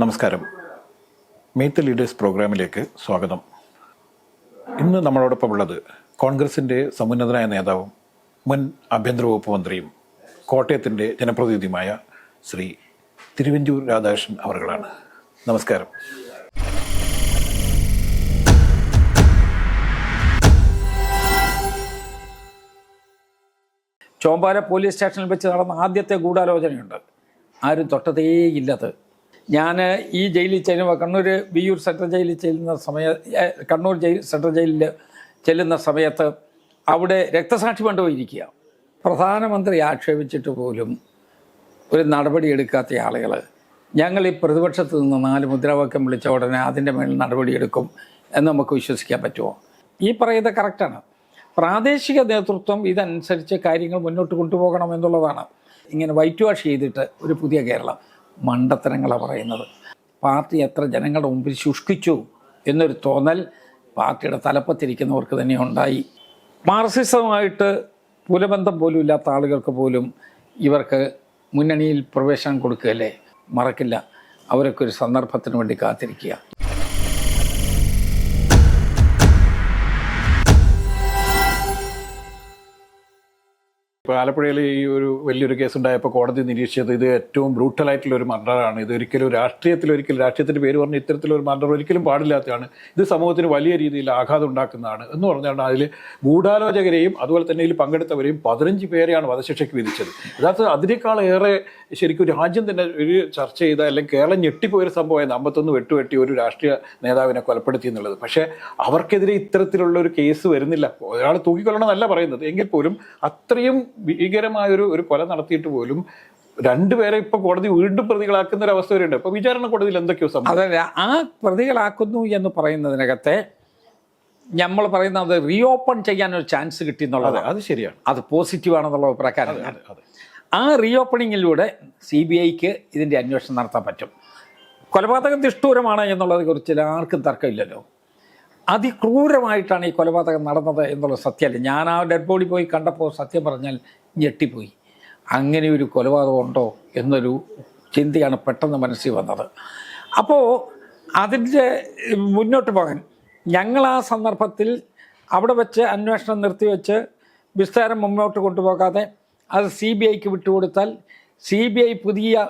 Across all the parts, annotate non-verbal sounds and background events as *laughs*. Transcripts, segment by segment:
നമസ്കാരം. Meet the leaders പ്രോഗ്രാമിലേക്ക് സ്വാഗതം. ഇന്ന് നമ്മളോടൊപ്പം ഉള്ളത് കോൺഗ്രസിന്റെ സമുന്നതനായ നേതാവും മുൻ ആഭ്യന്തര വകുപ്പ് മന്ത്രിയും കോട്ടയത്തിന്റെ ജനപ്രതിനിധിയുമായ ശ്രീ തിരുവഞ്ചൂർ രാധാകൃഷ്ണൻ അവർകളാണ് നമസ്കാരം. ചോമ്പാല പോലീസ് സ്റ്റേഷനിൽ വെച്ച് നടന്ന ആദ്യത്തെ ഗൂഢാലോചനയുണ്ട്. ആരും തൊട്ടതേയില്ലത് ഞാൻ ഈ ജയിലിൽ ചെല്ലുമ്പോൾ കണ്ണൂർ വിയൂർ സെൻട്രൽ ജയിലിൽ ചെല്ലുന്ന സമയ കണ്ണൂർ ജയിൽ സെൻട്രൽ ജയിലിൽ ചെല്ലുന്ന സമയത്ത് അവിടെ രക്തസാക്ഷി കണ്ടുപോയിരിക്കുക പ്രധാനമന്ത്രി ആക്ഷേപിച്ചിട്ട് പോലും ഒരു നടപടി എടുക്കാത്ത ആളുകൾ ഞങ്ങൾ ഈ പ്രതിപക്ഷത്ത് നിന്ന് നാല് മുദ്രാവാക്യം വിളിച്ച ഉടനെ അതിന്റെ മേൽ നടപടിയെടുക്കും എന്ന് നമുക്ക് വിശ്വസിക്കാൻ പറ്റുമോ? ഈ പറയുന്നത് കറക്റ്റാണ് പ്രാദേശിക നേതൃത്വം ഇതനുസരിച്ച് കാര്യങ്ങൾ മുന്നോട്ട് കൊണ്ടുപോകണം എന്നുള്ളതാണ്. ഇങ്ങനെ വൈറ്റ് വാഷ് ചെയ്തിട്ട് ഒരു പുതിയ കേരളം. മണ്ടത്തരങ്ങളാണ് പറയുന്നത്. പാർട്ടി എത്ര ജനങ്ങളുടെ മുമ്പിൽ ശുഷ്കിച്ചു എന്നൊരു തോന്നൽ പാർട്ടിയുടെ തലപ്പത്തിരിക്കുന്നവർക്ക് തന്നെ ഉണ്ടായി. മാർസിസവുമായിട്ട് കുലബന്ധം പോലും ഇല്ലാത്ത ആളുകൾക്ക് പോലും ഇവർക്ക് മുന്നണിയിൽ പ്രവേശനം കൊടുക്കുകയല്ലേ? മറക്കില്ല. അവരൊക്കെ ഒരു സന്ദർഭത്തിന് വേണ്ടി കാത്തിരിക്കുക. ആലപ്പുഴയിൽ ഈ ഒരു വലിയൊരു കേസ് ഉണ്ടായപ്പോൾ കോടതി നിരീക്ഷിച്ചത് ഇത് ഏറ്റവും ബ്രൂട്ടലായിട്ടുള്ള ഒരു മർഡറാണ്. ഇത് ഒരിക്കലും രാഷ്ട്രീയത്തിൽ ഒരിക്കലും രാഷ്ട്രീയത്തിന്റെ പേര് പറഞ്ഞ് ഇത്തരത്തിലൊരു മർഡർ ഒരിക്കലും പാടില്ലാത്തതാണ്. ഇത് സമൂഹത്തിന് വലിയ രീതിയിൽ ആഘാതം ഉണ്ടാക്കുന്നതാണ് എന്ന് പറഞ്ഞാണ് അതിൽ ഗൂഢാലോചകരെയും അതുപോലെ തന്നെ ഇതിൽ പങ്കെടുത്തവരെയും പതിനഞ്ച് പേരെയാണ് വധശിക്ഷയ്ക്ക് വിധിച്ചത്. യഥാർത്ഥത്തിൽ അതിനേക്കാളേറെ ശരിക്കും രാജ്യം തന്നെ ഒരു ചർച്ച ചെയ്ത അല്ലെങ്കിൽ കേരളം ഞെട്ടിപ്പോയൊരു സംഭവമായിരുന്നു അമ്പത്തൊന്ന് വെട്ടുവെട്ടി ഒരു രാഷ്ട്രീയ നേതാവിനെ കൊലപ്പെടുത്തി എന്നുള്ളത്. പക്ഷേ അവർക്കെതിരെ ഇത്തരത്തിലുള്ള ഒരു കേസ് വരുന്നില്ല. ഒരാൾ തൂക്കിക്കൊല്ലണമെന്നല്ല പറയുന്നത്. എങ്കിൽ പോലും അത്രയും ഭീകരമായൊരു ഒരു കൊല നടത്തിയിട്ട് പോലും രണ്ടുപേരെ ഇപ്പൊ കോടതി വീണ്ടും പ്രതികളാക്കുന്ന ഒരു അവസ്ഥ വരെയുണ്ട്. ഇപ്പൊ വിചാരണ കോടതിയിൽ എന്തൊക്കെയോ സംഭവം? അതല്ല ആ പ്രതികളാക്കുന്നു എന്ന് പറയുന്നതിനകത്തെ നമ്മൾ പറയുന്നത് റീഓപ്പൺ ചെയ്യാൻ ഒരു ചാൻസ് കിട്ടി എന്നുള്ളത് അത് ശരിയാണ്. അത് പോസിറ്റീവ് ആണെന്നുള്ള പ്രകാരം ആ റീഓപ്പണിങ്ങിലൂടെ സി ബി ഐക്ക് ഇതിന്റെ അന്വേഷണം നടത്താൻ പറ്റും. കൊലപാതകം നിഷ്ഠൂരമാണ് എന്നുള്ളതിനെ കുറിച്ച് ആർക്കും തർക്കമില്ലല്ലോ. അതിക്രൂരമായിട്ടാണ് ഈ കൊലപാതകം നടന്നത് എന്നുള്ള സത്യമല്ല. ഞാൻ ആ ഡെഡ് ബോഡി പോയി കണ്ടപ്പോൾ സത്യം പറഞ്ഞാൽ ഞെട്ടിപ്പോയി. അങ്ങനെ ഒരു കൊലപാതകം ഉണ്ടോ എന്നൊരു ചിന്തയാണ് പെട്ടെന്ന് മനസ്സിൽ വന്നത്. അപ്പോൾ അതിന്റെ മുന്നോട്ട് പോകാൻ ഞങ്ങൾ ആ സന്ദർഭത്തിൽ അവിടെ വെച്ച് അന്വേഷണം നിർത്തിവെച്ച് വിസ്താരം മുന്നോട്ട് കൊണ്ടുപോകാതെ അത് സി ബി ഐക്ക് വിട്ടുകൊടുത്താൽ സി ബി ഐ പുതിയ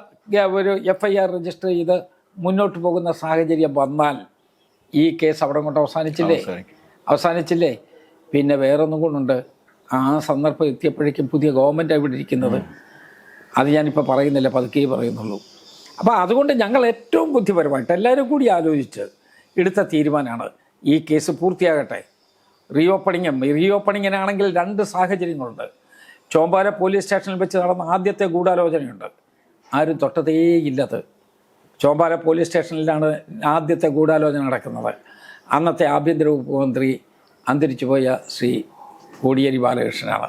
ഒരു എഫ് ഐ ആർ രജിസ്റ്റർ ചെയ്ത് മുന്നോട്ട് പോകുന്ന സാഹചര്യം വന്നാൽ ഈ കേസ് അവിടെ കൊണ്ട് അവസാനിച്ചില്ലേ? അവസാനിച്ചില്ലേ? പിന്നെ വേറൊന്നും കൊണ്ടുണ്ട്. ആ സന്ദർഭം എത്തിയപ്പോഴേക്കും പുതിയ ഗവൺമെന്റ് ഇവിടെ ഇരിക്കുന്നത്. അത് ഞാനിപ്പോൾ പറയുന്നില്ല പതുക്കെ പറയുന്നുള്ളൂ. അപ്പോൾ അതുകൊണ്ട് ഞങ്ങൾ ഏറ്റവും ബുദ്ധിപരമായിട്ട് എല്ലാവരും കൂടി ആലോചിച്ച് എടുത്ത തീരുമാനമാണ് ഈ കേസ് പൂർത്തിയാകട്ടെ. റീഓപ്പണിങ്ങും റീഓപ്പണിങ്ങിനാണെങ്കിൽ രണ്ട് സാഹചര്യങ്ങളുണ്ട്. ചോമ്പാല പോലീസ് സ്റ്റേഷനിൽ വെച്ച് നടന്ന ആദ്യത്തെ ഗൂഢാലോചനയുണ്ട്. ആരും തൊട്ടതേയില്ലത് ചോമ്പാല പോലീസ് സ്റ്റേഷനിലാണ് ആദ്യത്തെ ഗൂഢാലോചന നടക്കുന്നത്. അന്നത്തെ ആഭ്യന്തര വകുപ്പ് മന്ത്രി അന്തരിച്ചു പോയ ശ്രീ കോടിയേരി ബാലകൃഷ്ണനാണ്.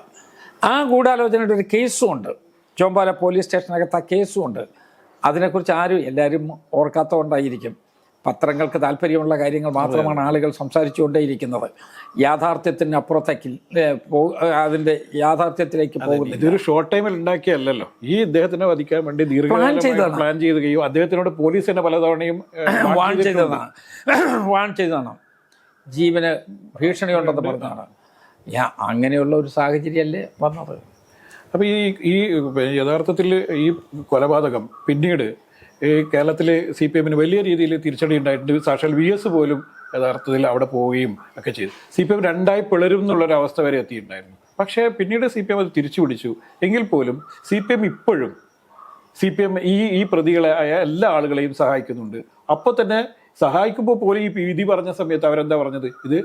ആ ഗൂഢാലോചനയുടെ ഒരു കേസും ഉണ്ട് ചോമ്പാല പോലീസ് സ്റ്റേഷനകത്ത് ആ കേസും ഉണ്ട് അതിനെക്കുറിച്ച് ആരും എല്ലാവരും ഓർക്കാത്തതുകൊണ്ടായിരിക്കും. പത്രങ്ങൾക്ക് താല്പര്യമുള്ള കാര്യങ്ങൾ മാത്രമാണ് ആളുകൾ സംസാരിച്ചുകൊണ്ടേയിരിക്കുന്നത്. യാഥാർത്ഥ്യത്തിന് അപ്പുറത്തേക്ക് അതിന്റെ യാഥാർത്ഥ്യത്തിലേക്ക് പോകുന്നു ഇതൊരു ഷോർട്ട് ടൈമിൽ ഉണ്ടാക്കിയല്ലോ ഈ ഇദ്ദേഹത്തിനെ വധിക്കാൻ വേണ്ടി ദീർഘം ചെയ്തതാണ്. പ്ലാൻ ചെയ്യുകയും അദ്ദേഹത്തിനോട് പോലീസ് തന്നെ പലതവണയും *clears throat* വാൺ ചെയ്തതാണ്. *clears throat* വാൺ ചെയ്തതാണ്. ജീവന് ഭീഷണിയുണ്ടെന്ന് പറഞ്ഞതാണ്. യാ അങ്ങനെയുള്ള ഒരു സാഹചര്യമല്ലേ വന്നത്. അപ്പോൾ ഈ ഈ യഥാർത്ഥത്തിൽ ഈ കൊലപാതകം പിന്നീട് ഈ കേരളത്തിൽ സി പി എമ്മിന് വലിയ രീതിയിൽ തിരിച്ചടി ഉണ്ടായിട്ടുണ്ട്. സാക്ഷാൽ വി എസ് പോലും യഥാർത്ഥത്തിൽ അവിടെ പോവുകയും ഒക്കെ ചെയ്തു. സി പി എം രണ്ടായി പിളരും എന്നുള്ളൊരു അവസ്ഥ വരെ എത്തിയിട്ടുണ്ടായിരുന്നു. പക്ഷേ പിന്നീട് സി പി എം അത് തിരിച്ചു പിടിച്ചു എങ്കിൽ പോലും സി പി എം ഇപ്പോഴും സി പി എം ഈ ഈ ആയ എല്ലാ ആളുകളെയും സഹായിക്കുന്നുണ്ട്. അപ്പോൾ തന്നെ സഹായിക്കുമ്പോൾ പോലും ഈ വിധി പറഞ്ഞ സമയത്ത് അവരെന്താ പറഞ്ഞത്? ഇത്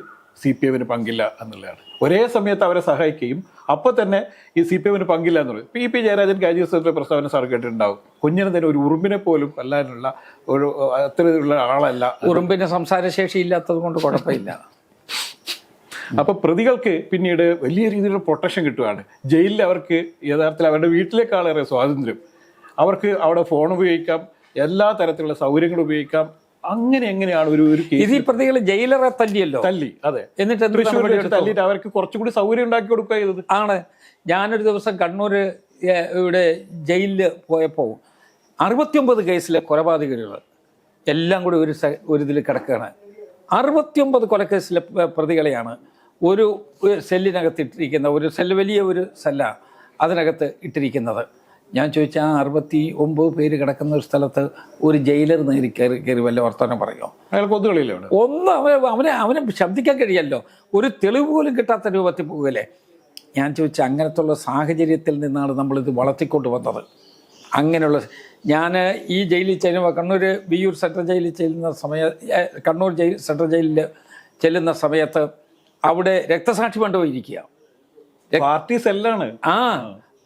സി പി എമ്മിന് പങ്കില്ല എന്നുള്ളതാണ്. ഒരേ സമയത്ത് അവരെ സഹായിക്കുകയും അപ്പോൾ തന്നെ ഈ സി പി എമ്മിന് പങ്കില്ല എന്നുള്ളത് പി പി ജയരാജൻ കഴിഞ്ഞ ദിവസത്തെ പ്രസ്താവന സാർ കേട്ടിട്ടുണ്ടാവും. കുഞ്ഞിന് തന്നെ ഒരു ഉറുമ്പിനെ പോലും കൊല്ലാനുള്ള ഒരു അത്തരത്തിലുള്ള ആളല്ല. ഉറുമ്പിന് സംസാരശേഷി ഇല്ലാത്തത് കൊണ്ട് കുഴപ്പമില്ല. *laughs* അപ്പൊ പ്രതികൾക്ക് പിന്നീട് വലിയ രീതിയിലുള്ള പ്രൊട്ടക്ഷൻ കിട്ടുകയാണ് ജയിലിൽ അവർക്ക് യഥാർത്ഥത്തിൽ അവരുടെ വീട്ടിലേക്കാളേറെ സ്വാതന്ത്ര്യം. അവർക്ക് അവിടെ ഫോൺ ഉപയോഗിക്കാം. എല്ലാ തരത്തിലുള്ള സൗകര്യങ്ങൾ ഉപയോഗിക്കാം. അങ്ങനെ എങ്ങനെയാണ് ഒരു ഒരു കേസ് ഇത് ഈ പ്രതികൾ ജയിലറെ തല്ലിയല്ലോ? തല്ലി അതെ. എന്നിട്ട് തൃശ്ശൂർ തല്ലിയിട്ട് അവർക്ക് കുറച്ചുകൂടി സൗകര്യം ഉണ്ടാക്കി കൊടുക്കുക ചെയ്തത്. ആണ്. ഞാനൊരു ദിവസം കണ്ണൂർ ഇവിടെ ജയിലിൽ പോയപ്പോൾ അറുപത്തിയൊമ്പത് കേസിലെ കൊലപാതകങ്ങൾ എല്ലാം കൂടി ഒരു ഒരു ഇതിൽ കിടക്കുകയാണ്. അറുപത്തിയൊമ്പത് കൊലക്കേസിലെ പ്രതികളെയാണ് ഒരു ഒരു സെല്ലിനകത്ത് ഇട്ടിരിക്കുന്ന ഒരു സെല്ല് വലിയ ഒരു സെല്ലാണ് അതിനകത്ത് ഇട്ടിരിക്കുന്നത്. ഞാൻ ചോദിച്ച ആ അറുപത്തി ഒമ്പത് പേര് കിടക്കുന്ന ഒരു സ്ഥലത്ത് ഒരു ജയിലർ നേരി കയറി കയറി വല്ല വർത്തമാനം പറയുമോ അയാൾക്ക് കൊതുകളില്ലേ ഒന്ന് അവനെ അവനെ ശബ്ദിക്കാൻ കഴിയല്ലോ. ഒരു തെളിവ് പോലും കിട്ടാത്ത രൂപത്തിൽ പോകല്ലേ ഞാൻ ചോദിച്ച അങ്ങനത്തുള്ള സാഹചര്യത്തിൽ നിന്നാണ് നമ്മളിത് വളർത്തിക്കൊണ്ട് വന്നത്. അങ്ങനെയുള്ള ഞാൻ ഈ ജയിലിൽ ചെല്ലുമ്പോൾ കണ്ണൂർ വിയൂർ സെൻട്രൽ ജയിലിൽ ചെല്ലുന്ന സമയ കണ്ണൂർ ജയിൽ സെൻട്രൽ ജയിലിൽ ചെല്ലുന്ന സമയത്ത് അവിടെ രക്തസാക്ഷി കണ്ടുപോയിരിക്കുക പാർട്ടി സെല്ലാണ്. ആ.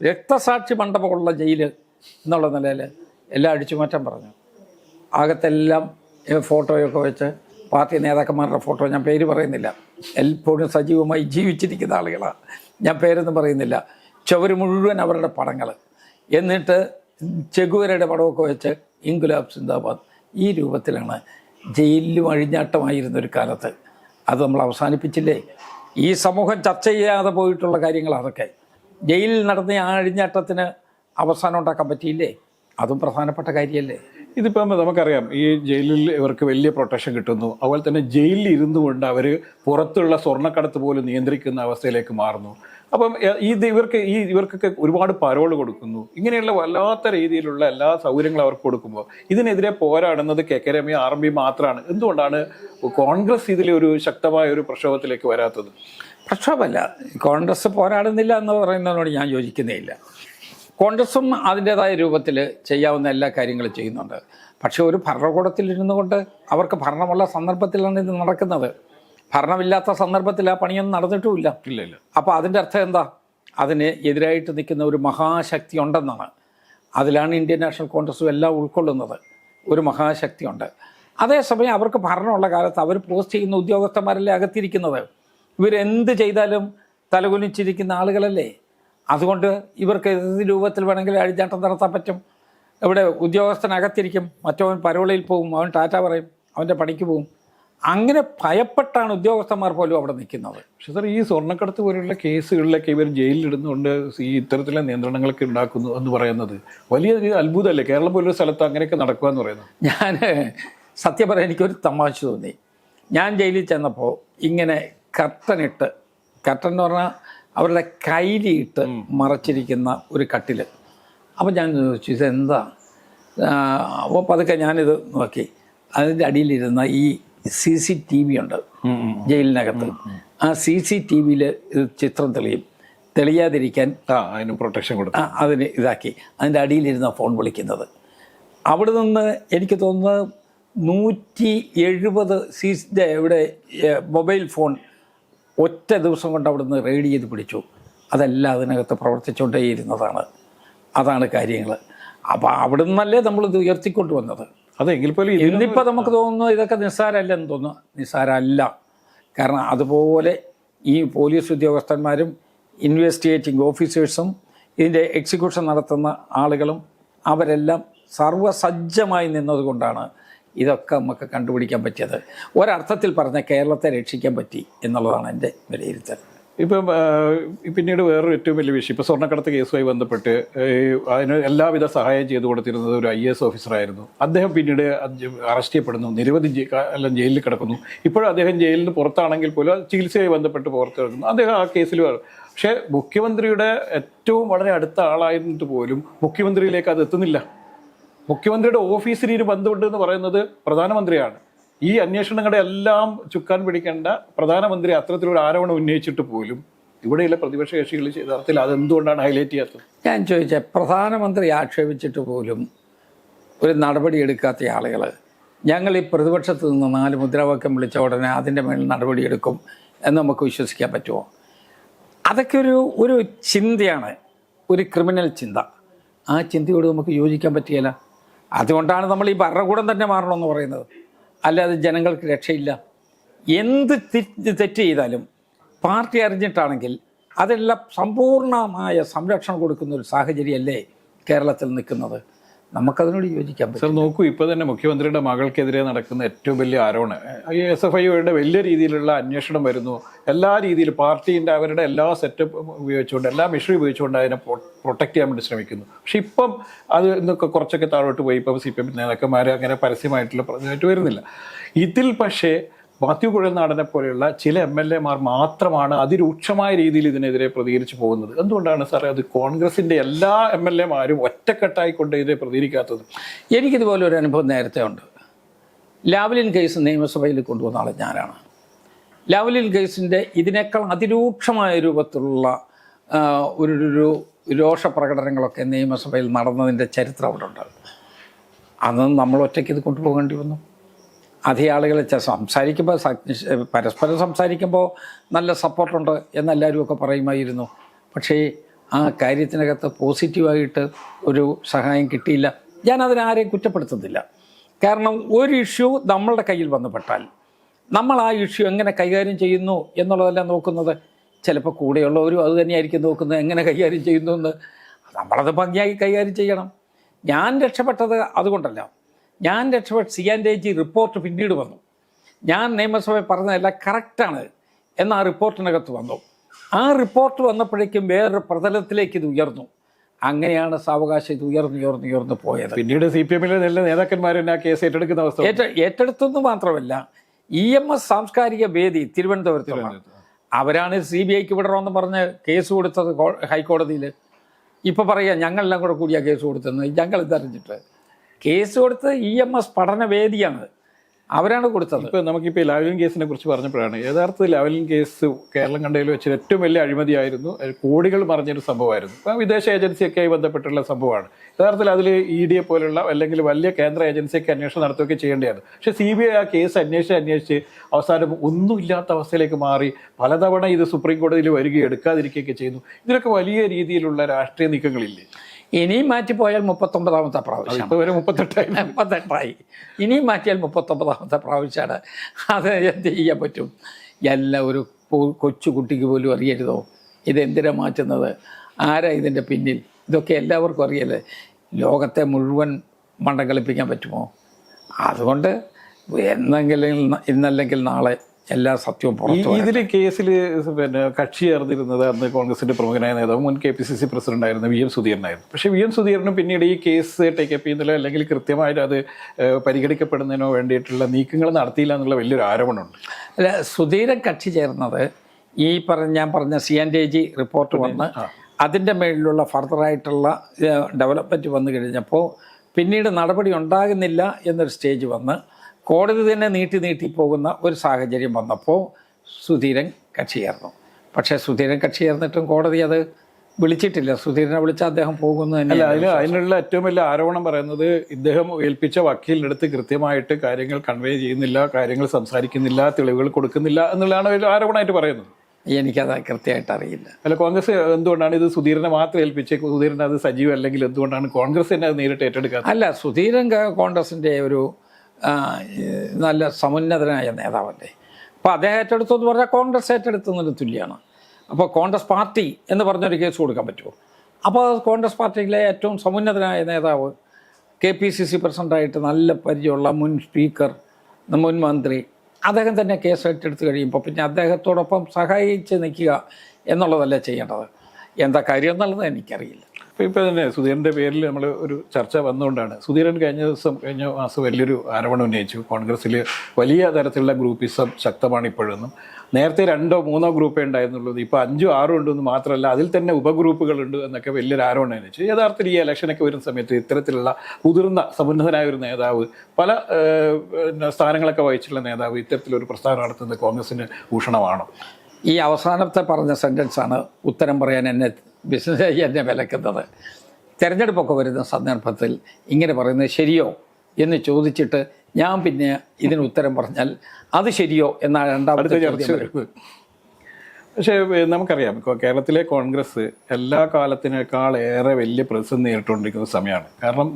രക്തസാക്ഷി മണ്ഡപമുള്ള ജയിൽ എന്നുള്ള നിലയിൽ എല്ലാം അടിച്ചുമാറ്റം പറഞ്ഞു. അകത്തെല്ലാം ഫോട്ടോയൊക്കെ വെച്ച് പാർട്ടി നേതാക്കന്മാരുടെ ഫോട്ടോ ഞാൻ പേര് പറയുന്നില്ല. എപ്പോഴും സജീവമായി ജീവിച്ചിരിക്കുന്ന ആളുകളാണ് ഞാൻ പേരൊന്നും പറയുന്നില്ല. ചുവര് മുഴുവൻ അവരുടെ പടങ്ങൾ എന്നിട്ട് ചെഗുവരയുടെ പടമൊക്കെ വെച്ച് ഇൻഗുലാബ് സിന്ദാബാദ് ഈ രൂപത്തിലാണ് ജയിലിലും അഴിഞ്ഞാട്ടമായിരുന്ന ഒരു കാലത്ത്. അത് നമ്മൾ അവസാനിപ്പിച്ചില്ലേ? ഈ സമൂഹം ചർച്ച ചെയ്യാതെ പോയിട്ടുള്ള കാര്യങ്ങൾ അതൊക്കെ. ജയിലിൽ നടന്ന ആ അഴിഞ്ഞാട്ടത്തിന് അവസാനം ഉണ്ടാക്കാൻ പറ്റിയില്ലേ? അതും പ്രധാനപ്പെട്ട കാര്യമല്ലേ ഇതിപ്പം നമുക്കറിയാം ഈ ജയിലിൽ ഇവർക്ക് വലിയ പ്രൊട്ടക്ഷൻ കിട്ടുന്നു. അതുപോലെ തന്നെ ജയിലിൽ ഇരുന്നു കൊണ്ട് അവർ പുറത്തുള്ള സ്വർണക്കടത്ത് പോലും നിയന്ത്രിക്കുന്ന അവസ്ഥയിലേക്ക് മാറുന്നു. അപ്പം ഇത് ഇവർക്ക് ഈ ഇവർക്കൊക്കെ ഒരുപാട് പരോൾ കൊടുക്കുന്നു. ഇങ്ങനെയുള്ള വല്ലാത്ത രീതിയിലുള്ള എല്ലാ സൗകര്യങ്ങളും അവർക്ക് കൊടുക്കുമ്പോൾ ഇതിനെതിരെ പോരാടുന്നത് കെ കെ രമയും ആർ എം പി മാത്രമാണ് എന്തുകൊണ്ടാണ് കോൺഗ്രസ് ഇതിലൊരു ഒരു ശക്തമായ ഒരു പ്രക്ഷോഭത്തിലേക്ക് വരാത്തത്? പ്രക്ഷോഭമല്ല. കോൺഗ്രസ് പോരാടുന്നില്ല എന്ന് പറയുന്നതിനോട് ഞാൻ യോജിക്കുന്നേയില്ല. കോൺഗ്രസും അതിന്റെതായ രൂപത്തിൽ ചെയ്യാവുന്ന എല്ലാ കാര്യങ്ങളും ചെയ്യുന്നുണ്ട്. പക്ഷേ ഒരു ഭരണകൂടത്തിൽ ഇരുന്നു കൊണ്ട് അവർക്ക് ഭരണമുള്ള സന്ദർഭത്തിലാണ് ഇത് നടക്കുന്നത്. ഭരണമില്ലാത്ത സന്ദർഭത്തിൽ ആ പണിയൊന്നും നടന്നിട്ടുമില്ല. ഇല്ല ഇല്ല അപ്പോൾ അതിന്റെ അർത്ഥം എന്താ? അതിന് എതിരായിട്ട് നിൽക്കുന്ന ഒരു മഹാശക്തി ഉണ്ടെന്നാണ്. അതിലാണ് ഇന്ത്യൻ നാഷണൽ കോൺഗ്രസും എല്ലാം ഉൾക്കൊള്ളുന്നത്. ഒരു മഹാശക്തിയുണ്ട്. അതേസമയം അവർക്ക് ഭരണമുള്ള കാലത്ത് അവർ പോസ്റ്റ് ചെയ്യുന്ന ഉദ്യോഗസ്ഥന്മാരല്ലേ അകത്തിരിക്കുന്നത്? ഇവരെന്ത് ചെയ്താലും തലകുനിച്ചിരിക്കുന്ന ആളുകളല്ലേ? അതുകൊണ്ട് ഇവർക്ക് ഏത് രൂപത്തിൽ വേണമെങ്കിലും അഴിഞ്ഞാട്ടം നടത്താൻ പറ്റും. ഇവിടെ ഉദ്യോഗസ്ഥനകത്തിരിക്കും മറ്റവൻ പരോളയിൽ പോകും അവൻ ടാറ്റ പറയും അവന്റെ പണിക്ക് പോകും അങ്ങനെ ഭയപ്പെട്ടാണ് ഉദ്യോഗസ്ഥന്മാർ പോലും അവിടെ നിൽക്കുന്നത്. പക്ഷേ സാർ ഈ സ്വർണക്കടത്ത് പോലുള്ള കേസുകളിലൊക്കെ ഇവർ ജയിലിലിടുന്നുകൊണ്ട് ഈ ഇത്തരത്തിലുള്ള നിയന്ത്രണങ്ങളൊക്കെ ഉണ്ടാക്കുന്നു എന്ന് പറയുന്നത് വലിയ അത്ഭുതമല്ലേ? കേരളം പോലൊരു സ്ഥലത്ത് അങ്ങനെയൊക്കെ നടക്കുക എന്ന് പറയുന്നത്. ഞാൻ സത്യം പറയാൻ എനിക്കൊരു തമാശ തോന്നി. ഞാൻ ജയിലിൽ ചെന്നപ്പോൾ ഇങ്ങനെ കർട്ടനിട്ട് കർട്ടൻ എന്ന് പറഞ്ഞാൽ അവരുടെ കൈലിയിട്ട് മറച്ചിരിക്കുന്ന ഒരു കട്ടിൽ അപ്പോൾ ഞാൻ ചോദിച്ചു ഇതെന്താ? അപ്പോൾ പതുക്കെ ഞാനിത് നോക്കി. അതിന്റെ അടിയിലിരുന്ന ഈ സി സി ടി വി ഉണ്ട് ജയിലിനകത്ത്. ആ സി സി ടി വിയിൽ ചിത്രം തെളിയും. തെളിയാതിരിക്കാൻ അതിന് പ്രൊട്ടക്ഷൻ കൊടുക്കും. ആ, അതിന് ഇതാക്കി. അതിന്റെ അടിയിലിരുന്ന ഫോൺ വിളിക്കുന്നത്. അവിടെ നിന്ന് എനിക്ക് തോന്നുന്നത് നൂറ്റി എഴുപത് സി ഇവിടെ മൊബൈൽ ഫോൺ ഒറ്റ ദിവസം കൊണ്ട് അവിടുന്ന് റെയ്ഡ് ചെയ്ത് പിടിച്ചു. അതെല്ലാം അതിനകത്ത് പ്രവർത്തിച്ചുകൊണ്ടേയിരുന്നതാണ്. അതാണ് കാര്യങ്ങൾ അപ്പോൾ അവിടെ നിന്നല്ലേ നമ്മളിത് ഉയർത്തിക്കൊണ്ട് വന്നത്. അതെങ്കിൽ പോലും ഇന്നിപ്പോൾ നമുക്ക് തോന്നുന്നു ഇതൊക്കെ നിസ്സാരമല്ലെന്ന് തോന്നുന്നു. നിസ്സാരമല്ല. കാരണം അതുപോലെ ഈ പോലീസ് ഉദ്യോഗസ്ഥന്മാരും ഇൻവെസ്റ്റിഗേറ്റിംഗ് ഓഫീസേഴ്സും ഇതിന്റെ എക്സിക്യൂഷൻ നടത്തുന്ന ആളുകളും അവരെല്ലാം സർവസജ്ജമായി നിന്നതുകൊണ്ടാണ് ഇതൊക്കെ നമുക്ക് കണ്ടുപിടിക്കാൻ പറ്റിയത്. ഒരർത്ഥത്തിൽ പറഞ്ഞ കേരളത്തെ രക്ഷിക്കാൻ പറ്റി എന്നുള്ളതാണ് എന്റെ വിലയിരുത്തൽ. ഇപ്പം പിന്നീട് വേറൊരു ഏറ്റവും വലിയ വിഷയം. ഇപ്പോൾ സ്വർണക്കടത്ത് കേസുമായി ബന്ധപ്പെട്ട് അതിന് എല്ലാവിധ സഹായം ചെയ്തു കൊടുത്തിരുന്നത് ഒരു ഐ എസ് ഓഫീസറായിരുന്നു. അദ്ദേഹം പിന്നീട് അറസ്റ്റ് ചെയ്യപ്പെടുന്നു. നിരവധി എല്ലാം ജയിലിൽ കിടക്കുന്നു. ഇപ്പോഴും അദ്ദേഹം ജയിലിൽ നിന്ന് പുറത്താണെങ്കിൽ പോലും ചികിത്സയുമായി ബന്ധപ്പെട്ട് പുറത്ത് കിടക്കുന്നു അദ്ദേഹം ആ കേസിൽ. പക്ഷേ മുഖ്യമന്ത്രിയുടെ ഏറ്റവും വളരെ അടുത്ത ആളായിരുന്നിട്ട് പോലും മുഖ്യമന്ത്രിയിലേക്ക് അത് എത്തുന്നില്ല. മുഖ്യമന്ത്രിയുടെ ഓഫീസിന് ഇനി ബന്ധമുണ്ട് എന്ന് പറയുന്നത് പ്രധാനമന്ത്രിയാണ്. ഈ അന്വേഷണങ്ങളുടെ എല്ലാം ചുക്കാൻ പിടിക്കേണ്ട പ്രധാനമന്ത്രി അത്തരത്തിലൊരു ആരോപണം ഉന്നയിച്ചിട്ട് പോലും ഇവിടെയുള്ള പ്രതിപക്ഷ കക്ഷികൾ യഥാർത്ഥത്തിൽ അതെന്തുകൊണ്ടാണ് ഹൈലൈറ്റ് ചെയ്യാത്തത്? ഞാൻ ചോദിച്ച പ്രധാനമന്ത്രി ആക്ഷേപിച്ചിട്ട് പോലും ഒരു നടപടി എടുക്കാത്ത ആളുകൾ ഞങ്ങൾ ഈ പ്രതിപക്ഷത്ത് നിന്ന് നാല് മുദ്രാവാക്യം വിളിച്ച ഉടനെ അതിന്റെ മേൽ നടപടിയെടുക്കും എന്ന് നമുക്ക് വിശ്വസിക്കാൻ പറ്റുമോ? അതൊക്കെ ഒരു ഒരു ചിന്തയാണ് ഒരു ക്രിമിനൽ ചിന്ത. ആ ചിന്തയോട് നമുക്ക് യോജിക്കാൻ പറ്റിയല്ല അതുകൊണ്ടാണ് നമ്മൾ ഈ ഭരണകൂടം തന്നെ മാറണമെന്ന് പറയുന്നത്. അല്ലാതെ ജനങ്ങൾക്ക് രക്ഷയില്ല. എന്ത് തെറ്റ് ചെയ്താലും പാർട്ടി അറിഞ്ഞിട്ടാണെങ്കിൽ അതെല്ലാം സമ്പൂർണമായ സംരക്ഷണം കൊടുക്കുന്ന ഒരു സാഹചര്യമല്ലേ കേരളത്തിൽ നിൽക്കുന്നത്? നമുക്കതിനോട് യോജിക്കാൻ പറ്റും സർ നോക്കൂ ഇപ്പോൾ തന്നെ മുഖ്യമന്ത്രിയുടെ മകൾക്കെതിരെ നടക്കുന്ന ഏറ്റവും വലിയ ആരോപണം. ഈ എസ് എഫ് ഐയുടെ വലിയ രീതിയിലുള്ള അന്വേഷണം വരുന്നു. എല്ലാ രീതിയിലും പാർട്ടീന്റെ അവരുടെ എല്ലാ സെറ്റപ്പ് ഉപയോഗിച്ചുകൊണ്ട് എല്ലാ മെഷീൻ ഉപയോഗിച്ചുകൊണ്ട് അതിനെ പ്രൊട്ടക്ട് ചെയ്യാൻ വേണ്ടി ശ്രമിക്കുന്നു. പക്ഷെ ഇപ്പം അത് ഇന്നൊക്കെ കുറച്ചൊക്കെ താഴോട്ട് പോയി. ഇപ്പം സി പി എം നേതാക്കന്മാർ അങ്ങനെ പരസ്യമായിട്ടുള്ള പറഞ്ഞായിട്ട് വരുന്നില്ല. ഇതിൽ പക്ഷേ മാത്യു കുഴൽനാടനെ പോലെയുള്ള ചില എം എൽ എമാർ മാത്രമാണ് അതിരൂക്ഷമായ രീതിയിൽ ഇതിനെതിരെ പ്രതികരിച്ചു പോകുന്നത്. എന്തുകൊണ്ടാണ് സാറേ? അത് കോൺഗ്രസിന്റെ എല്ലാ എം എൽ എമാരും ഒറ്റക്കെട്ടായിക്കൊണ്ട് ഇതിനെ പ്രതികരിക്കാത്തത്. എനിക്കിതുപോലെ ഒരു അനുഭവം നേരത്തെ ഉണ്ട്. ലാവലിൻ കേസ് നിയമസഭയിൽ കൊണ്ടുവന്ന ആൾ ഞാനാണ്. ലാവലിൻ കേസിന്റെ ഇതിനേക്കാൾ അതിരൂക്ഷമായ രൂപത്തിലുള്ള ഒരു ഒരു രോഷ പ്രകടനങ്ങളൊക്കെ നിയമസഭയിൽ നടന്നതിന്റെ ചരിത്രം അവിടെ ഉണ്ട്. അന്ന് നമ്മൾ ഒറ്റയ്ക്ക് ഇത് കൊണ്ടുപോകേണ്ടി വന്നു. അധികം ആളുകൾ സംസാരിക്കുമ്പോൾ പരസ്പരം സംസാരിക്കുമ്പോൾ നല്ല സപ്പോർട്ടുണ്ട് എന്നെല്ലാവരും ഒക്കെ പറയുമായിരുന്നു. പക്ഷേ ആ കാര്യത്തിനകത്ത് പോസിറ്റീവായിട്ട് ഒരു സഹായം കിട്ടിയില്ല. ഞാൻ അതിനാരെയും കുറ്റപ്പെടുത്തുന്നില്ല. കാരണം ഒരു ഇഷ്യൂ നമ്മളുടെ കയ്യിൽ വന്നുപെട്ടാൽ നമ്മൾ ആ ഇഷ്യൂ എങ്ങനെ കൈകാര്യം ചെയ്യുന്നു എന്നുള്ളതല്ല നോക്കുന്നത് ചിലപ്പോൾ കൂടെയുള്ളവരും അത് തന്നെയായിരിക്കും നോക്കുന്നത് എങ്ങനെ കൈകാര്യം ചെയ്യുന്നു എന്ന്. നമ്മളത് ഭംഗിയായി കൈകാര്യം ചെയ്യണം. ഞാൻ രക്ഷപ്പെട്ടത് അതുകൊണ്ടല്ല. ഞാൻ രക്ഷപ്പെട്ട് സി ആൻഡ് ജി റിപ്പോർട്ട് പിന്നീട് വന്നു. ഞാൻ നിയമസഭയിൽ പറഞ്ഞതെല്ലാം കറക്റ്റാണ് എന്ന് ആ റിപ്പോർട്ടിനകത്ത് വന്നു. ആ റിപ്പോർട്ട് വന്നപ്പോഴേക്കും വേറൊരു പ്രതലത്തിലേക്ക് ഇത് ഉയർന്നു. അങ്ങനെയാണ് സാവകാശം ഇത് ഉയർന്നു ഉയർന്നു ഉയർന്നു പോയത്. പിന്നീട് സി പി എമ്മിലെ നല്ല നേതാക്കന്മാർ തന്നെ ആ കേസ് ഏറ്റെടുക്കുന്ന അവസ്ഥ ഏറ്റ ഏറ്റെടുത്തെന്ന് മാത്രമല്ല ഇ എം എസ് സാംസ്കാരിക വേദി തിരുവനന്തപുരത്ത്. അവരാണ് സി ബി ഐക്ക് വിടണമെന്ന് പറഞ്ഞ് കേസ് കൊടുത്തത് ഹൈക്കോടതിയിൽ ഇപ്പോൾ പറയുക ഞങ്ങളെല്ലാം കൂടെ കൂടിയാണ് കേസ് കൊടുത്തത് ഞങ്ങൾ ഇതറിഞ്ഞിട്ട്. കേസ് കൊടുത്തത് ഇ എം എസ് പഠനവേദിയാണ്. അവരാണ് കൊടുത്തത്. ഇപ്പോൾ നമുക്കിപ്പോൾ ലാവലിൻ കേസിനെ കുറിച്ച് പറഞ്ഞപ്പോഴാണ് യഥാർത്ഥത്തിൽ ലാവലിൻ കേസ് കേരളം കണ്ടതിൽ വെച്ച് ഏറ്റവും വലിയ അഴിമതിയായിരുന്നു. കോടികൾ മറിഞ്ഞൊരു സംഭവമായിരുന്നു. ഇപ്പം വിദേശ ഏജൻസിയൊക്കെയായി ബന്ധപ്പെട്ടുള്ള സംഭവമാണ്. യഥാർത്ഥത്തിൽ അതിൽ ഇ ഡിയെ പോലുള്ള അല്ലെങ്കിൽ വലിയ കേന്ദ്ര ഏജൻസിയൊക്കെ അന്വേഷണം നടത്തുകയൊക്കെ ചെയ്യേണ്ടതാണ്. പക്ഷേ സി ബി ഐ ആ കേസ് അന്വേഷിച്ച് അന്വേഷിച്ച് അവസാനം ഒന്നുമില്ലാത്ത അവസ്ഥയിലേക്ക് മാറി പലതവണ ഇത് സുപ്രീം കോടതിയിൽ വരികയും എടുക്കാതിരിക്കുകയൊക്കെ ചെയ്യുന്നു. ഇതിലൊക്കെ വലിയ രീതിയിലുള്ള രാഷ്ട്രീയ നീക്കങ്ങളില്ലേ? ഇനിയും മാറ്റിപ്പോയാൽ മുപ്പത്തൊമ്പതാമത്തെ പ്രാവശ്യം. വരെ മുപ്പത്തെട്ടായി. മുപ്പത്തെട്ടായി. ഇനിയും മാറ്റിയാൽ മുപ്പത്തൊമ്പതാമത്തെ പ്രാവശ്യമാണ്. അത് എന്ത് ചെയ്യാൻ പറ്റും? എല്ലാം ഒരു കൊച്ചുകുട്ടിക്ക് കൊച്ചു കുട്ടിക്ക് പോലും അറിയരുതോ? ഇതെന്തിനാ മാറ്റുന്നത്? ആരാ ഇതിന്റെ പിന്നിൽ? ഇതൊക്കെ എല്ലാവർക്കും അറിയല്ലേ? ലോകത്തെ മുഴുവൻ മണ്ടം കളിപ്പിക്കാൻ പറ്റുമോ? അതുകൊണ്ട് എന്നെങ്കിലും ഇന്നല്ലെങ്കിൽ നാളെ എല്ലാ സത്യവും പുറത്തു. ഇതിൽ കേസിൽ പിന്നെ കക്ഷി ചേർന്നിരുന്നത് അന്ന് കോൺഗ്രസിന്റെ പ്രമുഖനായ നേതാവ് മുൻ K P C C president ആയിരുന്ന വി എം സുധീരനായിരുന്നു. പക്ഷേ വി എം സുധീരനും പിന്നീട് ഈ കേസ് ടേക്ക് അപ്പ് ചെയ്യുന്നില്ല അല്ലെങ്കിൽ കൃത്യമായിട്ട് അത് പരിഗണിക്കപ്പെടുന്നതിനോ വേണ്ടിയിട്ടുള്ള നീക്കങ്ങൾ നടത്തിയില്ല എന്നുള്ള വലിയൊരു ആരോപണമുണ്ട്. അല്ല സുധീരൻ കക്ഷി ചേർന്നത് ഈ പറഞ്ഞ ഞാൻ പറഞ്ഞ C N D G report വന്ന് അതിന്റെ മേളിലുള്ള ഫർദറായിട്ടുള്ള ഡെവലപ്മെന്റ് വന്നു കഴിഞ്ഞപ്പോൾ പിന്നീട് നടപടി ഉണ്ടാകുന്നില്ല എന്നൊരു സ്റ്റേജ് വന്ന് കോടതി തന്നെ നീട്ടി നീട്ടി പോകുന്ന ഒരു സാഹചര്യം വന്നപ്പോൾ സുധീരൻ കക്ഷി ചേർന്നു പക്ഷേ സുധീരൻ കക്ഷി ചേർന്നിട്ടും കോടതി അത് വിളിച്ചിട്ടില്ല. സുധീരനെ വിളിച്ച അദ്ദേഹം പോകുന്നു അല്ല അതിൽ അതിനുള്ള ഏറ്റവും വലിയ ആരോപണം പറയുന്നത് ഇദ്ദേഹം ഏൽപ്പിച്ച വക്കീലിന്റെ അടുത്ത് കൃത്യമായിട്ട് കാര്യങ്ങൾ കൺവേ ചെയ്യുന്നില്ല കാര്യങ്ങൾ സംസാരിക്കുന്നില്ല തെളിവുകൾ കൊടുക്കുന്നില്ല എന്നുള്ളതാണ് ഒരു ആരോപണമായിട്ട് പറയുന്നത്. എനിക്കത് കൃത്യമായിട്ട് അറിയില്ല. അല്ല കോൺഗ്രസ് എന്തുകൊണ്ടാണ് ഇത് സുധീരനെ മാത്രം ഏൽപ്പിച്ച്? സുധീരൻ അത് സജീവം അല്ലെങ്കിൽ എന്തുകൊണ്ടാണ് കോൺഗ്രസ് തന്നെ അത് നേരിട്ട് ഏറ്റെടുക്കുക അല്ല സുധീരൻ കോൺഗ്രസിന്റെ ഒരു നല്ല സമുന്നതനായ നേതാവല്ലേ. അപ്പോൾ അദ്ദേഹം ഏറ്റെടുത്തു എന്ന് പറഞ്ഞാൽ കോൺഗ്രസ് ഏറ്റെടുത്തതിന് തുല്യമാണ് അപ്പോൾ കോൺഗ്രസ് പാർട്ടി എന്ന് പറഞ്ഞൊരു കേസ് കൊടുക്കാൻ പറ്റുമോ? അപ്പോൾ കോൺഗ്രസ് പാർട്ടിയിലെ ഏറ്റവും സമുന്നതനായ നേതാവ് കെ പി സി സി പ്രസിഡന്റായിട്ട് നല്ല പരിചയമുള്ള മുൻ സ്പീക്കർ മുൻ മന്ത്രി അദ്ദേഹം തന്നെ കേസ് ഏറ്റെടുത്ത് കഴിയുമ്പോൾ പിന്നെ അദ്ദേഹത്തോടൊപ്പം സഹായിച്ച് നിൽക്കുക എന്നുള്ളതല്ലേ ചെയ്യേണ്ടത്? എന്താ കാര്യം എന്നുള്ളത് എനിക്കറിയില്ല. ഇപ്പോൾ തന്നെ സുധീരന്റെ പേരിൽ നമ്മൾ ഒരു ചർച്ച വന്നുകൊണ്ടാണ്. സുധീരൻ കഴിഞ്ഞ ദിവസം കഴിഞ്ഞ മാസം വലിയൊരു ആരോപണം ഉന്നയിച്ചു. കോൺഗ്രസ്സിൽ വലിയ തരത്തിലുള്ള ഗ്രൂപ്പിസം ശക്തമാണ് ഇപ്പോഴെന്നും. നേരത്തെ രണ്ടോ മൂന്നോ ഗ്രൂപ്പേ ഉണ്ടായിരുന്നുള്ളൂ. ഇപ്പോൾ അഞ്ചോ ആറോ ഉണ്ടെന്ന് മാത്രമല്ല അതിൽ തന്നെ ഉപഗ്രൂപ്പുകളുണ്ട് എന്നൊക്കെ വലിയൊരു ആരോപണം ഉന്നയിച്ചു. യഥാർത്ഥത്തിൽ ഈ ഇലക്ഷനൊക്കെ വരുന്ന സമയത്ത് ഇത്തരത്തിലുള്ള മുതിർന്ന സമുന്നതനായ ഒരു നേതാവ് പല സ്ഥാനങ്ങളൊക്കെ വഹിച്ചിട്ടുള്ള നേതാവ് ഇത്തരത്തിലൊരു പ്രസ്ഥാനം നടത്തുന്നത് കോൺഗ്രസിന് ഭൂഷണമാണോ? ഈ അവസാനത്തെ പറഞ്ഞ സെന്റൻസാണ് ഉത്തരം പറയാൻ എന്നെ ബിസിനസ് എന്നെ വിലക്കുന്നത്. തിരഞ്ഞെടുപ്പൊക്കെ വരുന്ന സന്ദർഭത്തിൽ ഇങ്ങനെ പറയുന്നത് ശരിയോ എന്ന് ചോദിച്ചിട്ട് ഞാൻ പിന്നെ ഇതിന് ഉത്തരം പറഞ്ഞാൽ അത് ശരിയോ എന്നാണ് രണ്ടാമത്തെ ചോദ്യം പക്ഷേ നമുക്കറിയാം കേരളത്തിലെ കോൺഗ്രസ് എല്ലാ കാലത്തിനേക്കാൾ ഏറെ വലിയ പ്രതിസന്ധി നേരിട്ടുകൊണ്ടിരിക്കുന്ന സമയമാണ്. കാരണം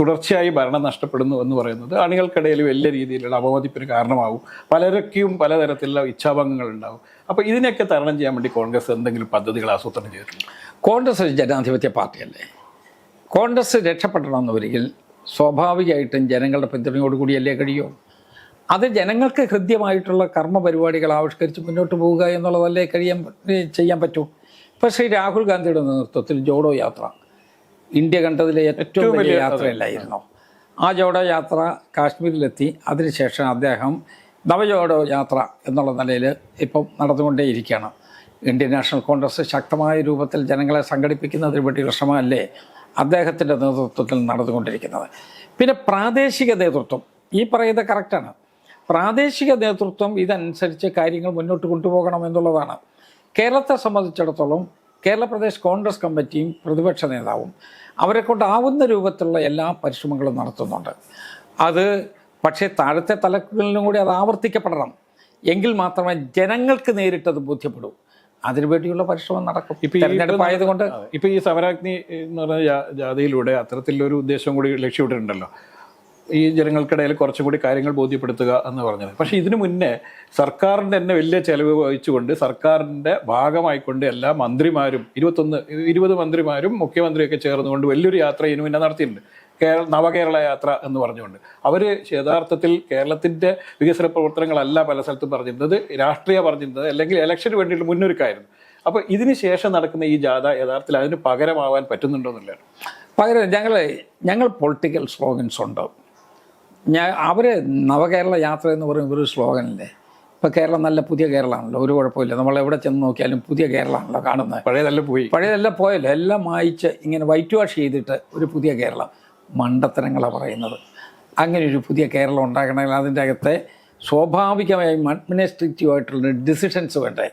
തുടർച്ചയായി ഭരണം നഷ്ടപ്പെടുന്നു എന്ന് പറയുന്നത് അണികൾക്കിടയിൽ വലിയ രീതിയിലുള്ള അപമതിപ്പിന് കാരണമാവും. പലരൊക്കെയും പലതരത്തിലുള്ള ഇച്ഛാഭംഗങ്ങൾ ഉണ്ടാവും അപ്പോൾ ഇതിനെയൊക്കെ തരണം ചെയ്യാൻ വേണ്ടി കോൺഗ്രസ് എന്തെങ്കിലും പദ്ധതികൾ ആസൂത്രണം ചെയ്തിട്ടുണ്ട്? കോൺഗ്രസ് ഒരു ജനാധിപത്യ പാർട്ടിയല്ലേ? കോൺഗ്രസ് രക്ഷപ്പെടണമെന്നൊരിക്കൽ സ്വാഭാവികമായിട്ടും ജനങ്ങളുടെ പിന്തുണയോടുകൂടിയല്ലേ കഴിയൂ? അത് ജനങ്ങൾക്ക് ഹൃദ്യമായിട്ടുള്ള കർമ്മ പരിപാടികൾ ആവിഷ്കരിച്ച് മുന്നോട്ട് പോവുക എന്നുള്ളതല്ലേ കഴിയാൻ ചെയ്യാൻ പറ്റൂ? ഇപ്പം ശ്രീ രാഹുൽ ഗാന്ധിയുടെ നേതൃത്വത്തിൽ ജോഡോ യാത്ര. ഇന്ത്യ കണ്ടതിലെ ഏറ്റവും വലിയ യാത്രയല്ലായിരുന്നു. ആ ജോഡോ യാത്ര കാശ്മീരിലെത്തി. അതിനുശേഷം അദ്ദേഹം നവജോഡോ യാത്ര എന്നുള്ള നിലയിൽ ഇപ്പം നടന്നുകൊണ്ടേയിരിക്കുകയാണ്. ഇന്ത്യൻ നാഷണൽ കോൺഗ്രസ് ശക്തമായ രൂപത്തിൽ ജനങ്ങളെ സംഘടിപ്പിക്കുന്നതിന് വേണ്ടി ശ്രമമല്ലേ അദ്ദേഹത്തിന്റെ നേതൃത്വത്തിൽ നടന്നുകൊണ്ടിരിക്കുന്നത്? പിന്നെ പ്രാദേശിക നേതൃത്വം. ഈ പറയുന്നത് കറക്റ്റാണ് പ്രാദേശിക നേതൃത്വം ഇതനുസരിച്ച് കാര്യങ്ങൾ മുന്നോട്ട് കൊണ്ടുപോകണം എന്നുള്ളതാണ്. കേരളത്തെ സംബന്ധിച്ചിടത്തോളം കേരള പ്രദേശ് കോൺഗ്രസ് കമ്മിറ്റിയും പ്രതിപക്ഷ നേതാവും അവരെ കൊണ്ടാവുന്ന രൂപത്തിലുള്ള എല്ലാ പരിശ്രമങ്ങളും നടത്തുന്നുണ്ട്. അത് പക്ഷേ താഴത്തെ തലങ്ങളിലും കൂടി അത് ആവർത്തിക്കപ്പെടണം. എങ്കിൽ മാത്രമേ ജനങ്ങൾക്ക് നേരിട്ടത് ബോധ്യപ്പെടൂ. അതിനുവേണ്ടിയുള്ള പരിശ്രമം നടക്കും. ഇപ്പൊ തെരഞ്ഞെടുപ്പ് ആയതുകൊണ്ട് ഇപ്പൊ ഈ സമരാഗ്നി എന്ന് പറഞ്ഞ ജാതിയിലൂടെ അത്തരത്തിലൊരു ഉദ്ദേശം കൂടി ലക്ഷ്യമിട്ടിട്ടുണ്ടല്ലോ. ഈ ജനങ്ങൾക്കിടയിൽ കുറച്ചും കൂടി കാര്യങ്ങൾ ബോധ്യപ്പെടുത്തുക എന്ന് പറഞ്ഞത്. പക്ഷേ ഇതിനു മുന്നേ സർക്കാരിന്റെ തന്നെ വലിയ ചെലവ് വഹിച്ചുകൊണ്ട് സർക്കാരിന്റെ ഭാഗമായിക്കൊണ്ട് എല്ലാ മന്ത്രിമാരും ഇരുപത്തൊന്ന് ഇരുപത് മന്ത്രിമാരും മുഖ്യമന്ത്രിയൊക്കെ ചേർന്നുകൊണ്ട് വലിയൊരു യാത്ര ഇതിനു മുന്നേ നടത്തിയിട്ടുണ്ട്. കേരള നവകേരള യാത്ര എന്ന് പറഞ്ഞുകൊണ്ട്. അവർ യഥാർത്ഥത്തിൽ കേരളത്തിന്റെ വികസന പ്രവർത്തനങ്ങളല്ല പല സ്ഥലത്തും പറഞ്ഞിരുന്നത് രാഷ്ട്രീയ പറഞ്ഞിരുന്നത് അല്ലെങ്കിൽ ഇലക്ഷന് വേണ്ടിയിട്ട് മുന്നൊരുക്കായിരുന്നു. അപ്പോൾ ഇതിന് ശേഷം നടക്കുന്ന ഈ ജാഥ യഥാർത്ഥത്തിൽ അതിന് പകരമാവാൻ പറ്റുന്നുണ്ടോ എന്നുള്ളതാണ്. പകരം ഞങ്ങൾ ഞങ്ങൾ പൊളിറ്റിക്കൽ സ്ലോഗൻസ് ഉണ്ട്? ഞാൻ അവർ നവകേരള യാത്ര എന്ന് പറയുന്ന ഒരു സ്ലോഗനല്ലേ? ഇപ്പോൾ കേരളം നല്ല പുതിയ കേരളമാണല്ലോ ഒരു കുഴപ്പമില്ല. നമ്മൾ എവിടെ ചെന്ന് നോക്കിയാലും പുതിയ കേരളമാണല്ലോ കാണുന്നത്. പഴയതെല്ലാം പോയി. പഴയതെല്ലാം പോയല്ലോ. എല്ലാം മായിച്ച് ഇങ്ങനെ വൈറ്റ് വാഷ് ചെയ്തിട്ട് ഒരു പുതിയ കേരളം. മണ്ടത്തരങ്ങളാണ് പറയുന്നത്. അങ്ങനെ ഒരു പുതിയ കേരളം ഉണ്ടാക്കണമെങ്കിൽ അതിന്റെ അകത്തെ സ്വാഭാവികമായും അഡ്മിനിസ്ട്രേറ്റീവ് ആയിട്ടുള്ള ഡിസിഷൻസ് വേണ്ടേ?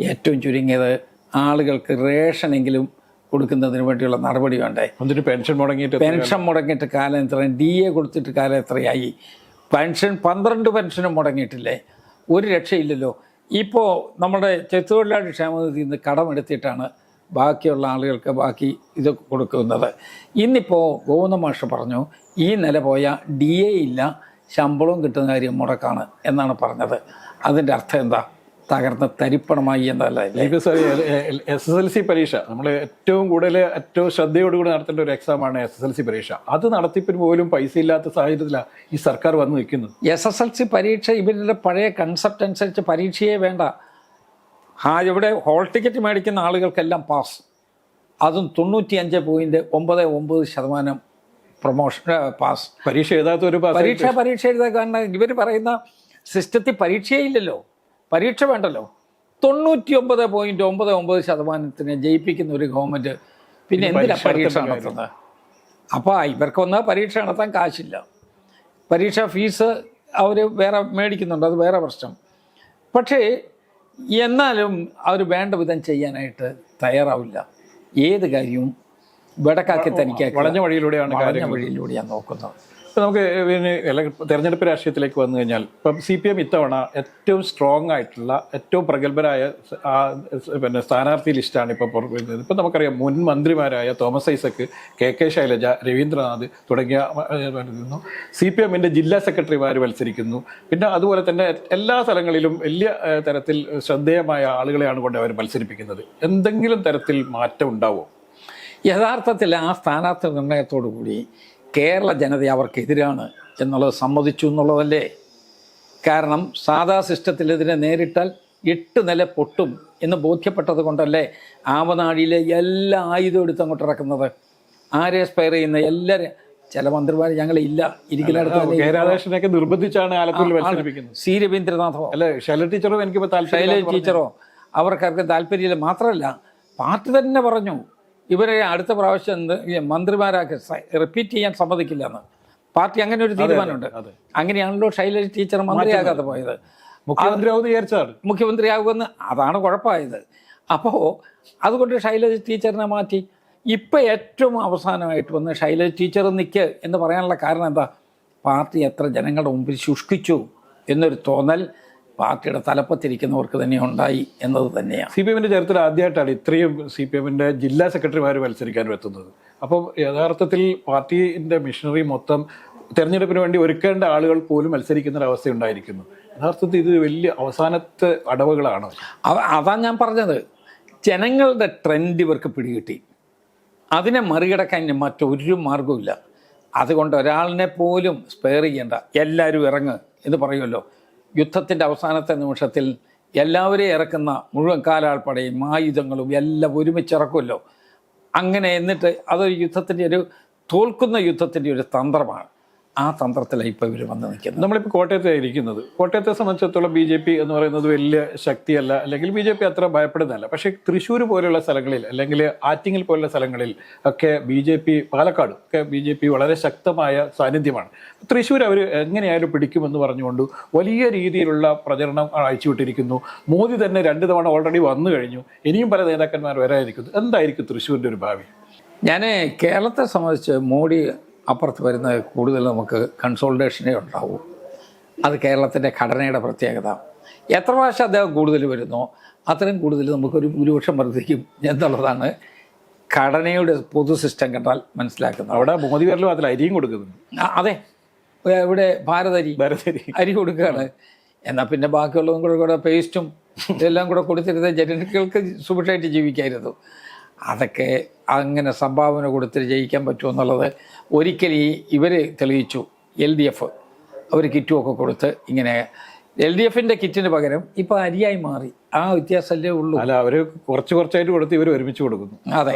ഏറ്റവും ചുരുങ്ങിയത് ആളുകൾക്ക് റേഷനെങ്കിലും കൊടുക്കുന്നതിന് വേണ്ടിയുള്ള നടപടി വേണ്ടേ? എന്നിട്ട് പെൻഷൻ മുടങ്ങിയിട്ട് പെൻഷൻ മുടങ്ങിയിട്ട് കാലം എത്രയും ഡി എ കൊടുത്തിട്ട് കാലം എത്രയായി? പെൻഷൻ പന്ത്രണ്ട് പെൻഷനും മുടങ്ങിയിട്ടില്ലേ? ഒരു രക്ഷയില്ലല്ലോ. ഇപ്പോൾ നമ്മുടെ ചെത്തുതൊഴിലാളി ക്ഷേമനിധിയിൽ നിന്ന് കടമെടുത്തിട്ടാണ് ബാക്കിയുള്ള ആളുകൾക്ക് ബാക്കി ഇത് കൊടുക്കുന്നത്. ഇന്നിപ്പോൾ ഗോവിന്ദ മാഷ് പറഞ്ഞു ഈ നില പോയ ഡി എ ഇല്ല ശമ്പളവും കിട്ടുന്ന കാര്യം മുടക്കാണ് എന്നാണ് പറഞ്ഞത്. അതിന്റെ അർത്ഥം എന്താ? തകർന്ന തരിപ്പണമായി എന്നല്ല ഇത് എസ് എസ് എൽ സി പരീക്ഷ. നമ്മൾ ഏറ്റവും കൂടുതൽ ഏറ്റവും ശ്രദ്ധയോടുകൂടി നടത്തേണ്ട ഒരു എക്സാമാണ് എസ് എസ് എൽ സി പരീക്ഷ. അത് നടത്തിപ്പിന് പോലും പൈസ ഇല്ലാത്ത സാഹചര്യത്തിലാണ് ഈ സർക്കാർ വന്ന് നിൽക്കുന്നത്. എസ് എസ് എൽ സി പരീക്ഷ ഇവരുടെ പഴയ കൺസെപ്റ്റ് അനുസരിച്ച് പരീക്ഷയെ വേണ്ട. ആ ഇവിടെ ഹോൾ ടിക്കറ്റ് മേടിക്കുന്ന ആളുകൾക്കെല്ലാം പാസ് അതും തൊണ്ണൂറ്റി അഞ്ച് പോയിന്റ് ഒമ്പത് ഒമ്പത് ശതമാനം പ്രൊമോഷൻ പാസ് പരീക്ഷ എഴുതാത്ത ഒരു പരീക്ഷ പരീക്ഷ എഴുതാൻ കാരണം ഇവർ പറയുന്ന സിസ്റ്റത്തിൽ പരീക്ഷയേ ഇല്ലല്ലോ. പരീക്ഷ വേണ്ടല്ലോ. തൊണ്ണൂറ്റി ഒമ്പത് പോയിന്റ് ഒമ്പത് ഒമ്പത് ശതമാനത്തിന് ജയിപ്പിക്കുന്ന ഒരു ഗവൺമെന്റ് പിന്നെ എന്തിനാ പരീക്ഷ നടത്തുന്നത്? അപ്പോൾ ഇവർക്കൊന്ന് പരീക്ഷ നടത്താൻ കാശില്ല. പരീക്ഷ ഫീസ് അവർ വേറെ മേടിക്കുന്നുണ്ട് അത് വേറെ പ്രശ്നം. പക്ഷേ എന്നാലും അവർ വേണ്ട വിധം ചെയ്യാനായിട്ട് തയ്യാറാവില്ല. ഏത് കാര്യവും വടക്കാക്കി തനിക്കാക്കി വളഞ്ഞ വഴിയിലൂടെയാണ് വളഞ്ഞ വഴിയിലൂടെയാണ് നോക്കുന്നത്. ഇപ്പം നമുക്ക് പിന്നെ തെരഞ്ഞെടുപ്പ് രാഷ്ട്രീയത്തിലേക്ക് വന്നു കഴിഞ്ഞാൽ ഇപ്പം സി പി എം ഇത്തവണ ഏറ്റവും സ്ട്രോങ് ആയിട്ടുള്ള ഏറ്റവും പ്രഗത്ഭരായ പിന്നെ സ്ഥാനാർത്ഥി ലിസ്റ്റാണ് ഇപ്പോൾ പുറത്തുവരുന്നത് ഇപ്പം നമുക്കറിയാം മുൻ മന്ത്രിമാരായ തോമസ് ഐസക്ക് കെ കെ ശൈലജ രവീന്ദ്രനാഥ് തുടങ്ങിയ സി പി എമ്മിന്റെ ജില്ലാ സെക്രട്ടറിമാർ മത്സരിക്കുന്നു. പിന്നെ അതുപോലെ തന്നെ എല്ലാ സ്ഥലങ്ങളിലും വലിയ തരത്തിൽ ശ്രദ്ധേയമായ ആളുകളെയാണ് കൊണ്ട് അവർ മത്സരിപ്പിക്കുന്നത്. എന്തെങ്കിലും തരത്തിൽ മാറ്റം ഉണ്ടാവുമോ യഥാർത്ഥത്തിൽ ആ സ്ഥാനാർത്ഥി നിർണയത്തോടു കൂടി കേരള ജനത അവർക്കെതിരാണ് എന്നുള്ളത് സമ്മതിച്ചു എന്നുള്ളതല്ലേ? കാരണം സാധാ സിസ്റ്റത്തിൽ ഇതിനെ നേരിട്ടാൽ എട്ട് നില പൊട്ടും എന്ന് ബോധ്യപ്പെട്ടത് കൊണ്ടല്ലേ ആവനാഴിയിലെ എല്ലാ ആയുധം എടുത്ത് അങ്ങോട്ട് ഇറക്കുന്നത്? ആരെ സ്പയർ ചെയ്യുന്ന എല്ലാവരും ചില മന്ത്രിമാർ ഞങ്ങളില്ല ഇല്ല. തന്നെ കെ രാധാകൃഷ്ണനൊക്കെ നിർബന്ധിച്ചാണ് ആലപ്പുഴയിൽ സി. രവീന്ദ്രനാഥോ അല്ല ശൈലജ ടീച്ചറോ എനിക്ക് ശൈലജ ടീച്ചറോ? അവർക്കാർക്ക് താല്പര്യമില്ല. മാത്രമല്ല പാർട്ടി തന്നെ പറഞ്ഞു ഇവരെ അടുത്ത പ്രാവശ്യം എന്ത് മന്ത്രിമാരാക്കി റിപ്പീറ്റ് ചെയ്യാൻ സമ്മതിക്കില്ല എന്ന് പാർട്ടി അങ്ങനെ ഒരു തീരുമാനമുണ്ട്. അങ്ങനെയാണല്ലോ ശൈലജ ടീച്ചർ മന്ത്രിയാകാതെ പോയത്. മുഖ്യമന്ത്രിയാവുന്ന വിചാരിച്ചാണ് മുഖ്യമന്ത്രിയാകുമെന്ന് അതാണ് കുഴപ്പമായത്. അപ്പോൾ അതുകൊണ്ട് ശൈലജ ടീച്ചറിനെ മാറ്റി. ഇപ്പം ഏറ്റവും അവസാനമായിട്ട് വന്ന് ശൈലജ ടീച്ചർ നിൽക്ക് എന്ന് പറയാനുള്ള കാരണം എന്താ? പാർട്ടി എത്ര ജനങ്ങളുടെ മുമ്പിൽ ശുഷ്കിച്ചു എന്നൊരു തോന്നൽ പാർട്ടിയുടെ തലപ്പത്തിരിക്കുന്നവർക്ക് തന്നെ ഉണ്ടായി എന്നത് തന്നെയാണ്. സി പി എമ്മിന്റെ ചരിത്രത്തിൽ ആദ്യമായിട്ടാണ് ഇത്രയും സി പി എമ്മിന്റെ ജില്ലാ സെക്രട്ടറിമാർ മത്സരിക്കാൻ എത്തുന്നത്. അപ്പോൾ യഥാർത്ഥത്തിൽ പാർട്ടിന്റെ മിഷനറി മൊത്തം തെരഞ്ഞെടുപ്പിന് വേണ്ടി ഒരുക്കേണ്ട ആളുകൾ പോലും മത്സരിക്കുന്ന ഒരു അവസ്ഥ ഉണ്ടായിരിക്കുന്നു യഥാർത്ഥത്തിൽ ഇത് വലിയ അവസാനത്തെ അടവുകളാണ്? അവ- അതാ ഞാൻ പറഞ്ഞത്. ജനങ്ങളുടെ ട്രെൻഡ് ഇവർക്ക് പിടികിട്ടി. അതിനെ മറികടക്കാൻ മറ്റൊരു മാർഗമില്ല അതുകൊണ്ട് ഒരാളിനെ പോലും സ്പെയർ ചെയ്യേണ്ട. എല്ലാവരും ഇറങ്ങ് എന്ന് പറയുമല്ലോ. യുദ്ധത്തിന്റെ അവസാനത്തെ നിമിഷത്തിൽ എല്ലാവരെയും ഇറക്കുന്ന മുഴുവൻ കാലാൾപ്പടയും ആയുധങ്ങളും എല്ലാം ഒരുമിച്ച് ഇറക്കുമല്ലോ. അങ്ങനെ എന്നിട്ട് അതൊരു യുദ്ധത്തിന്റെ ഒരു തോൽക്കുന്ന യുദ്ധത്തിന്റെ ഒരു തന്ത്രമാണ്. ആ തന്ത്രത്തിലാണ് ഇപ്പോൾ ഇവർ വന്ന് നിൽക്കുന്നത്. നമ്മളിപ്പോൾ കോട്ടയത്തെ ഇരിക്കുന്നത്. കോട്ടയത്തെ സംബന്ധിച്ചിടത്തോളം ബി ജെ പി എന്ന് പറയുന്നത് വലിയ ശക്തിയല്ല അല്ലെങ്കിൽ ബി ജെ പി അത്ര ഭയപ്പെടുന്നതല്ല. പക്ഷേ തൃശ്ശൂർ പോലെയുള്ള സ്ഥലങ്ങളിൽ അല്ലെങ്കിൽ ആറ്റിങ്ങിൽ പോലുള്ള സ്ഥലങ്ങളിൽ ഒക്കെ ബി ജെ പി പാലക്കാട് ഒക്കെ ബി ജെ പി വളരെ ശക്തമായ സാന്നിധ്യമാണ്. തൃശ്ശൂർ അവർ എങ്ങനെയായാലും പിടിക്കുമെന്ന് പറഞ്ഞുകൊണ്ട് വലിയ രീതിയിലുള്ള പ്രചരണം അയച്ചുവിട്ടിരിക്കുന്നു മോദി തന്നെ രണ്ട് തവണ ഓൾറെഡി വന്നു കഴിഞ്ഞു. ഇനിയും പല നേതാക്കന്മാർ വരാതിരിക്കുന്നു. എന്തായിരിക്കും തൃശ്ശൂരിന്റെ ഒരു ഭാവി? ഞാൻ കേരളത്തെ സംബന്ധിച്ച് മോഡി അപ്പുറത്ത് വരുന്ന കൂടുതൽ നമുക്ക് കൺസോൾട്ടേഷനേ ഉണ്ടാവൂ. അത് കേരളത്തിന്റെ ഘടനയുടെ പ്രത്യേകത. എത്ര പ്രാവശ്യം അദ്ദേഹം കൂടുതൽ വരുന്നോ അത്രയും കൂടുതൽ നമുക്കൊരു ഭൂരിപക്ഷം വർദ്ധിക്കും എന്നുള്ളതാണ് ഘടനയുടെ പൊതു സിസ്റ്റം കണ്ടാൽ മനസ്സിലാക്കുന്നത്. അവിടെ മോദി വരലും അതിൽ അരിയും കൊടുക്കുന്നുണ്ട്. ആ, അതെ. ഇവിടെ ഭാരതരി ഭാരതരി അരി. കൊടുക്കുകയാണ്. എന്നാൽ പിന്നെ ബാക്കിയുള്ളതും കൂടെ കൂടെ പേസ്റ്റും ഇതെല്ലാം കൂടെ കൊടുത്തിരുന്ന ജനങ്ങൾക്ക് സുഭിക്ഷമായിട്ട് ജീവിക്കായിരുന്നു. അതൊക്കെ അങ്ങനെ സംഭാവന കൊടുത്തിട്ട് ജയിക്കാൻ പറ്റുമെന്നുള്ളത് ഒരിക്കൽ ഈ ഇവർ തെളിയിച്ചു എൽ ഡി എഫ്. അവർ കിറ്റുമൊക്കെ കൊടുത്ത് ഇങ്ങനെ എൽ ഡി എഫിന്റെ കിറ്റിന് പകരം ഇപ്പോൾ അരിയായി മാറി. ആ വ്യത്യാസമല്ലേ ഉള്ളൂ. അല്ല അവർ കുറച്ച് കുറച്ചായിട്ട് കൊടുത്ത് ഇവർ ഒരുമിച്ച് കൊടുക്കുന്നു. അതെ.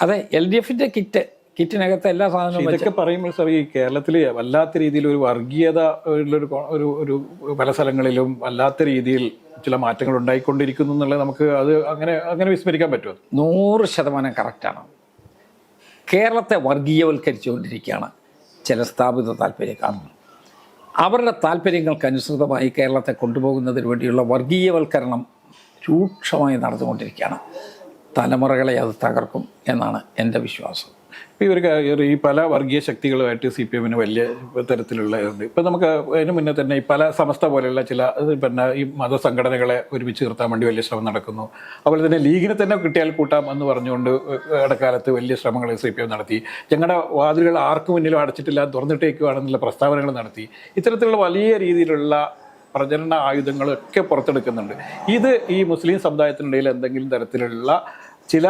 അതെ എൽ ഡി എഫിന്റെ കിറ്റ് കിറ്റിനകത്ത് എല്ലാ സാധനവും ഇതൊക്കെ പറയുമ്പോൾ സാർ ഈ കേരളത്തിൽ വല്ലാത്ത രീതിയിൽ ഒരു വർഗീയത ഉള്ളൊരു ഒരു ഒരു പല സ്ഥലങ്ങളിലും വല്ലാത്ത രീതിയിൽ ചില മാറ്റങ്ങൾ ഉണ്ടായിക്കൊണ്ടിരിക്കുന്നു എന്നുള്ളത് നമുക്ക് അത് അങ്ങനെ അങ്ങനെ വിസ്മരിക്കാൻ പറ്റുമോ? നൂറ് ശതമാനം കറക്റ്റാണ് കേരളത്തെ വർഗീയവൽക്കരിച്ചുകൊണ്ടിരിക്കുകയാണ് ചില സ്ഥാപിത താല്പര്യക്കാർ. അവരുടെ താല്പര്യങ്ങൾക്കനുസൃതമായി കേരളത്തെ കൊണ്ടുപോകുന്നതിന് വേണ്ടിയുള്ള വർഗീയവൽക്കരണം രൂക്ഷമായി നടന്നുകൊണ്ടിരിക്കുകയാണ്. തലമുറകളെ അത് തകർക്കും എന്നാണ് എന്റെ വിശ്വാസം. ഇവർക്ക് ഈ പല വർഗീയ ശക്തികളുമായിട്ട് സി പി എമ്മിന് വലിയ തരത്തിലുള്ള ഉണ്ട് ഇപ്പം നമുക്ക് അതിന് മുന്നേ തന്നെ ഈ പല സമസ്ത പോലെയുള്ള ചില പിന്നെ ഈ മതസംഘടനകളെ ഒരുമിച്ച് നിർത്താൻ വേണ്ടി വലിയ ശ്രമം നടക്കുന്നു. അതുപോലെ തന്നെ ലീഗിനെ തന്നെ കിട്ടിയാൽ കൂട്ടാം എന്ന് പറഞ്ഞുകൊണ്ട് ഇടക്കാലത്ത് വലിയ ശ്രമങ്ങൾ സി പി എം നടത്തി. ഞങ്ങളുടെ വാതിലുകൾ ആർക്കും മുന്നിലും അടച്ചിട്ടില്ല തുറന്നിട്ടേക്കുവാണെന്നുള്ള പ്രസ്താവനകൾ നടത്തി. ഇത്തരത്തിലുള്ള വലിയ രീതിയിലുള്ള പ്രചരണ ആയുധങ്ങളൊക്കെ പുറത്തെടുക്കുന്നുണ്ട്. ഇത് ഈ മുസ്ലിം സമുദായത്തിനിടയിൽ എന്തെങ്കിലും തരത്തിലുള്ള ചില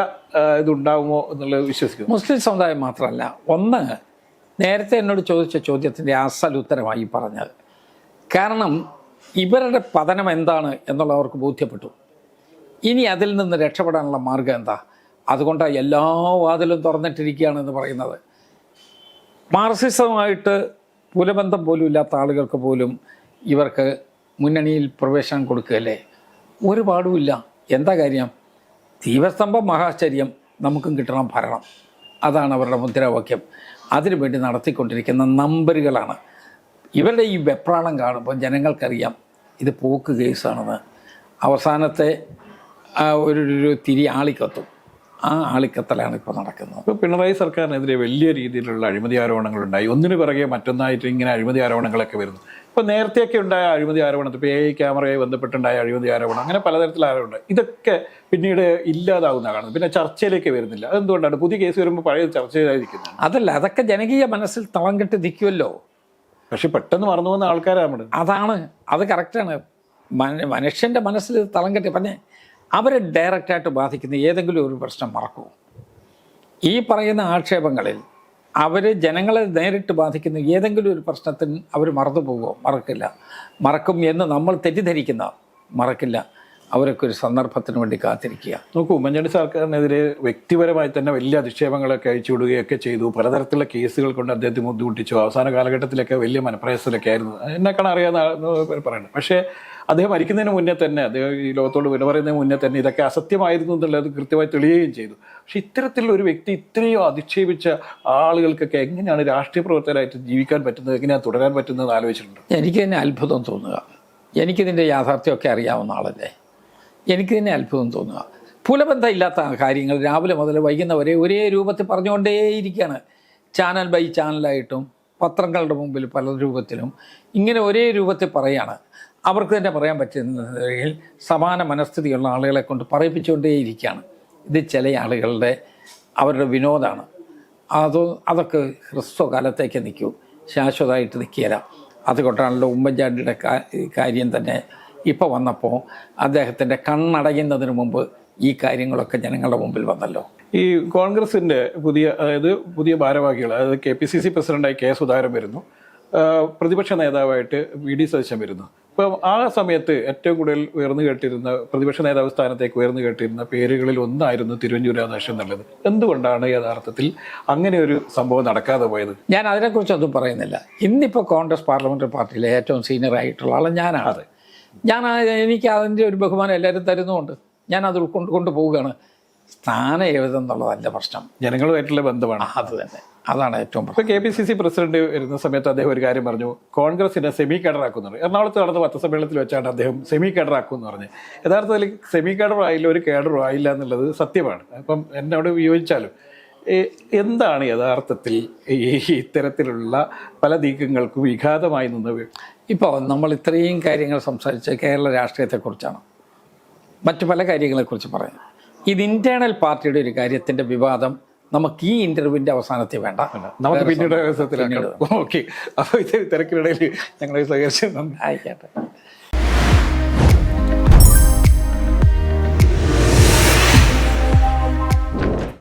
ഇതുണ്ടാകുമോ എന്നുള്ളത് വിശ്വസിക്കുന്നു. മുസ്ലിം സമുദായം മാത്രമല്ല ഒന്ന് നേരത്തെ എന്നോട് ചോദിച്ച ചോദ്യത്തിന്റെ അസൽ ഉത്തരമായി പറഞ്ഞത് കാരണം ഇവരുടെ പതനം എന്താണ് എന്നുള്ളവർക്ക് ബോധ്യപ്പെട്ടു. ഇനി അതിൽ നിന്ന് രക്ഷപ്പെടാനുള്ള മാർഗം എന്താ? അതുകൊണ്ടാണ് എല്ലാ വാതിലും തുറന്നിട്ടിരിക്കുകയാണെന്ന് പറയുന്നത്. മാർസിസമായിട്ട് പുലബന്ധം പോലും ഇല്ലാത്ത ആളുകൾക്ക് പോലും ഇവർക്ക് മുന്നണിയിൽ പ്രവേശനം കൊടുക്കുകയല്ലേ? ഒരു പാടുമില്ല എന്താ കാര്യം? ദീപസ്തംഭം മഹാശ്ചര്യം നമുക്കും കിട്ടണം ഭരണം. അതാണ് അവരുടെ മുദ്രാവാക്യം. അതിനുവേണ്ടി നടത്തിക്കൊണ്ടിരിക്കുന്ന നമ്പറുകളാണ് ഇവരുടെ ഈ വെപ്രാളം കാണുമ്പോൾ ജനങ്ങൾക്കറിയാം ഇത് പോക്ക് കേസാണെന്ന്. അവസാനത്തെ ഒരു തിരി ആളിക്കത്തും. ആ ആളിക്കത്തലാണ് ഇപ്പോൾ നടക്കുന്നത്. ഇപ്പോൾ പിണറായി സർക്കാരിനെതിരെ വലിയ രീതിയിലുള്ള അഴിമതി ആരോപണങ്ങളുണ്ടായി. ഒന്നിനു പിറകെ മറ്റൊന്നായിട്ട് ഇങ്ങനെ അഴിമതി ആരോപണങ്ങളൊക്കെ വരുന്നു. ഇപ്പോൾ നേരത്തെയൊക്കെ ഉണ്ടായ അഴിമതി ആരോപണം ഇപ്പോൾ എ ഐ ക്യാമറയെ ബന്ധപ്പെട്ടുണ്ടായ അഴിമതി ആരോപണം അങ്ങനെ പലതരത്തിലുള്ള ആരോപണം ഇതൊക്കെ പിന്നീട് ഇല്ലാതാവുന്ന കാണുന്നത്. പിന്നെ ചർച്ചയിലേക്ക് വരുന്നില്ല. അതെന്തുകൊണ്ടാണ്? പുതിയ കേസ് വരുമ്പോൾ പഴയ ചർച്ച ചെയ്തായിരിക്കുന്നത് അതല്ല അതൊക്കെ ജനകീയ മനസ്സിൽ തളം കെട്ടി നിൽക്കുമല്ലോ പക്ഷെ പെട്ടെന്ന് മറന്നു പോകുന്ന ആൾക്കാരാണ് അതാണ്. അത് കറക്റ്റാണ് മന മനുഷ്യന്റെ മനസ്സിൽ തളം കെട്ടി പറഞ്ഞേ അവരെ ഡയറക്റ്റായിട്ട് ബാധിക്കുന്ന ഏതെങ്കിലും ഒരു പ്രശ്നം മറക്കും. ഈ പറയുന്ന ആക്ഷേപങ്ങളിൽ അവർ ജനങ്ങളെ നേരിട്ട് ബാധിക്കുന്ന ഏതെങ്കിലും ഒരു പ്രശ്നത്തിന് അവർ മറന്നു പോകുമോ മറക്കില്ല. മറക്കും എന്ന് നമ്മൾ തെറ്റിദ്ധരിക്കുന്ന മറക്കില്ല. അവരൊക്കെ ഒരു സന്ദർഭത്തിന് വേണ്ടി കാത്തിരിക്കുക. നോക്കൂ ഉമ്മൻചാണ്ടി സർക്കാരിനെതിരെ വ്യക്തിപരമായി തന്നെ വലിയ അധിക്ഷേപങ്ങളൊക്കെ അയച്ചുവിടുകയൊക്കെ ചെയ്തു. പലതരത്തിലുള്ള കേസുകൾ കൊണ്ട് അദ്ദേഹത്തെ ബുദ്ധിമുട്ടിച്ചു. അവസാന കാലഘട്ടത്തിലൊക്കെ വലിയ മനപ്രയാസത്തിലൊക്കെ ആയിരുന്നു. എന്നെക്കാണ് അറിയാവുന്ന പറയുന്നത്. പക്ഷേ അദ്ദേഹം മരിക്കുന്നതിന് മുന്നേ തന്നെ അദ്ദേഹം ഈ ലോകത്തോട് വിട പറയുന്നതിന് മുന്നേ തന്നെ ഇതൊക്കെ അസത്യമായിരുന്നു എന്നുള്ളത് കൃത്യമായി തെളിയുകയും ചെയ്തു. പക്ഷെ ഇത്തരത്തിലുള്ള ഒരു വ്യക്തി ഇത്രയും അധിക്ഷേപിച്ച ആളുകൾക്കൊക്കെ എങ്ങനെയാണ് രാഷ്ട്രീയ പ്രവർത്തകരായിട്ട് ജീവിക്കാൻ പറ്റുന്നത്? എങ്ങനെയാണ് തുടരാൻ പറ്റുന്നത് ആലോചിച്ചിട്ടുണ്ട്? എനിക്ക് തന്നെ അത്ഭുതം തോന്നുക. എനിക്കിതിന്റെ യാഥാർത്ഥ്യമൊക്കെ അറിയാവുന്ന ആളല്ലേ? എനിക്ക് തന്നെ അത്ഭുതം തോന്നുക. പുലബന്ധം ഇല്ലാത്ത കാര്യങ്ങൾ രാവിലെ മുതൽ വൈകുന്നവരെ ഒരേ രൂപത്തിൽ പറഞ്ഞുകൊണ്ടേയിരിക്കുകയാണ്. ചാനൽ ബൈ ചാനലായിട്ടും പത്രങ്ങളുടെ മുമ്പിൽ പല രൂപത്തിലും ഇങ്ങനെ ഒരേ രൂപത്തിൽ പറയുകയാണ് അവർക്ക് തന്നെ പറയാൻ പറ്റുന്നതിൽ സമാന മനസ്ഥിതിയുള്ള ആളുകളെ കൊണ്ട് പറയിപ്പിച്ചുകൊണ്ടേയിരിക്കുകയാണ്. ഇത് ചില ആളുകളുടെ അവരുടെ വിനോദമാണ്. അത് അതൊക്കെ ഹ്രസ്വകാലത്തേക്ക് നിൽക്കൂ. ശാശ്വതമായിട്ട് നിൽക്കുകയില്ല. അതുകൊണ്ടാണല്ലോ ഉമ്മൻചാണ്ടിയുടെ കാര്യം തന്നെ ഇപ്പോൾ വന്നപ്പോൾ അദ്ദേഹത്തിന്റെ കണ്ണടയുന്നതിന് മുമ്പ് ഈ കാര്യങ്ങളൊക്കെ ജനങ്ങളുടെ മുമ്പിൽ വന്നല്ലോ. ഈ കോൺഗ്രസിന്റെ പുതിയ അതായത് പുതിയ ഭാരവാഹികൾ അതായത് കെ പി സി സി പ്രസിഡന്റായി കെ സുധാകരൻ വരുന്നു. പ്രതിപക്ഷ നേതാവായിട്ട് വി ഡി സതീശൻ വരുന്നു. അപ്പം ആ സമയത്ത് ഏറ്റവും കൂടുതൽ ഉയർന്നു കേട്ടിരുന്ന പ്രതിപക്ഷ നേതാവ് സ്ഥാനത്തേക്ക് ഉയർന്നു കേട്ടിരുന്ന പേരുകളിൽ ഒന്നായിരുന്നു തിരുവഞ്ചൂർ രാധാകൃഷ്ണൻ എന്നുള്ളത്. എന്തുകൊണ്ടാണ് യഥാർത്ഥത്തിൽ അങ്ങനെ ഒരു സംഭവം നടക്കാതെ പോയത്? ഞാൻ അതിനെക്കുറിച്ചൊന്നും പറയുന്നില്ല. ഇന്നിപ്പോൾ കോൺഗ്രസ് പാർലമെന്ററി പാർട്ടിയിലെ ഏറ്റവും സീനിയർ ആയിട്ടുള്ള ആൾ ഞാനാണ്. ഞാൻ എനിക്ക് അതിന്റെ ഒരു ബഹുമാനം എല്ലാവരും തരുന്നുമുണ്ട്. ഞാൻ അത് ഉൾക്കൊണ്ട് കൊണ്ടുപോവുകയാണ്. സ്ഥാനം എന്നുള്ളതല്ല പ്രശ്നം. ജനങ്ങളുമായിട്ടുള്ള ബന്ധമാണ്. അത് തന്നെ. അതാണ് ഏറ്റവും പ്രശ്നം. ഇപ്പൊ K P C C president വരുന്ന സമയത്ത് അദ്ദേഹം ഒരു കാര്യം പറഞ്ഞു. കോൺഗ്രസിനെ സെമി കേഡറാക്കുന്നു എറണാകുളത്ത് നടന്ന പത്രസമ്മേളനത്തിൽ വെച്ചാണ് അദ്ദേഹം സെമി കേഡറാക്കുമെന്ന് എന്ന് പറഞ്ഞത്. യഥാർത്ഥത്തിൽ സെമി കേഡർ ആയില്ല ഒരു കേഡറും ആയില്ല എന്നുള്ളത് സത്യമാണ്. അപ്പം എന്നോട് വിയോജിച്ചാലും എന്താണ് യഥാർത്ഥത്തിൽ ഈ ഇത്തരത്തിലുള്ള പല നീക്കങ്ങൾക്കും വിഘാതമായി നിന്നത്? ഇപ്പോൾ നമ്മൾ ഇത്രയും കാര്യങ്ങൾ സംസാരിച്ച് കേരള രാഷ്ട്രീയത്തെക്കുറിച്ചാണ്. മറ്റു പല കാര്യങ്ങളെക്കുറിച്ച് പറയാം. ഇത് ഇന്റേണൽ പാർട്ടിയുടെ ഒരു കാര്യത്തിന്റെ വിവാദം. നമുക്ക് ഈ ഇന്റർവ്യൂവിന്റെ അവസാനത്തിൽ വേണ്ട. നമുക്ക് പിന്നീട് ഓക്കെ. അപ്പോൾ ഇത് തിരക്കിനിടയിൽ ഞങ്ങളെ സഹകരിച്ചു നന്ദി. ആയിക്കോട്ടെ.